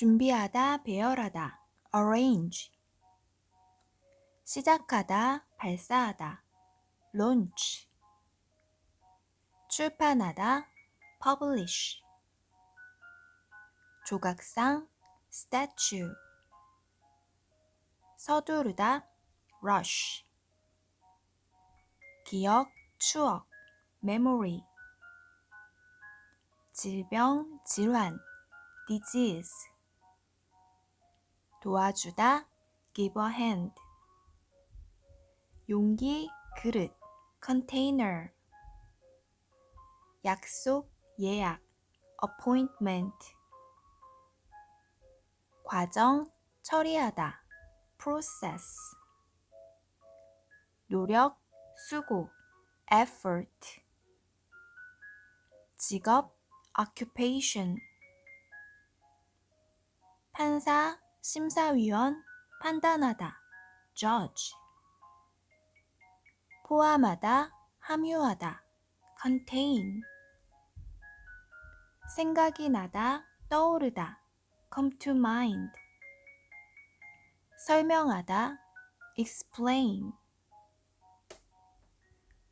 준비하다, 배열하다, arrange. 시작하다, 발사하다, launch. 출판하다, publish. 조각상, statue. 서두르다, rush. 기억, 추억, memory. 질병, 질환, disease. 도와주다, give a hand. 용기, 그릇, container. 약속, 예약, appointment. 과정, 처리하다, process. 노력, 수고, effort. 직업, occupation. 판사, 심사위원, 판단하다, judge. 포함하다, 함유하다, contain. 생각이 나다, 떠오르다, come to mind. 설명하다, explain.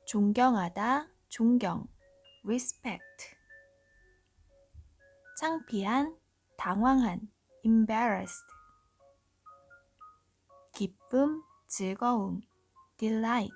존경하다, 존경, respect. 창피한, 당황한, embarrassed. 기쁨, 즐거움, delight.